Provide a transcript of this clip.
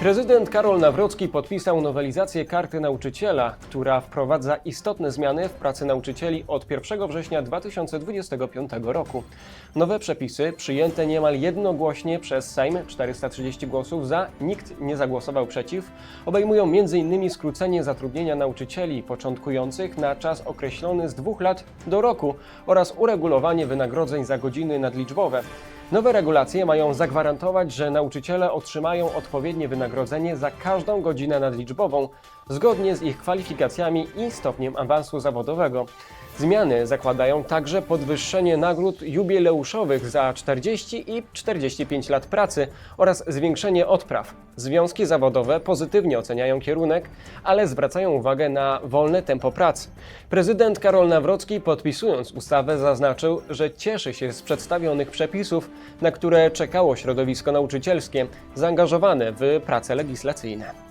Prezydent Karol Nawrocki podpisał nowelizację karty nauczyciela, która wprowadza istotne zmiany w pracy nauczycieli od 1 września 2025 roku. Nowe przepisy, przyjęte niemal jednogłośnie przez Sejm 430 głosów za, nikt nie zagłosował przeciw, obejmują m.in. skrócenie zatrudnienia nauczycieli początkujących na czas określony z dwóch lat do roku oraz uregulowanie wynagrodzeń za godziny nadliczbowe. Nowe regulacje mają zagwarantować, że nauczyciele otrzymają odpowiednie wynagrodzenie za każdą godzinę nadliczbową, zgodnie z ich kwalifikacjami i stopniem awansu zawodowego. Zmiany zakładają także podwyższenie nagród jubileuszowych za 40 i 45 lat pracy oraz zwiększenie odpraw. Związki zawodowe pozytywnie oceniają kierunek, ale zwracają uwagę na wolne tempo pracy. Prezydent Karol Nawrocki podpisując ustawę zaznaczył, że cieszy się z przedstawionych przepisów, na które czekało środowisko nauczycielskie zaangażowane w prace legislacyjne.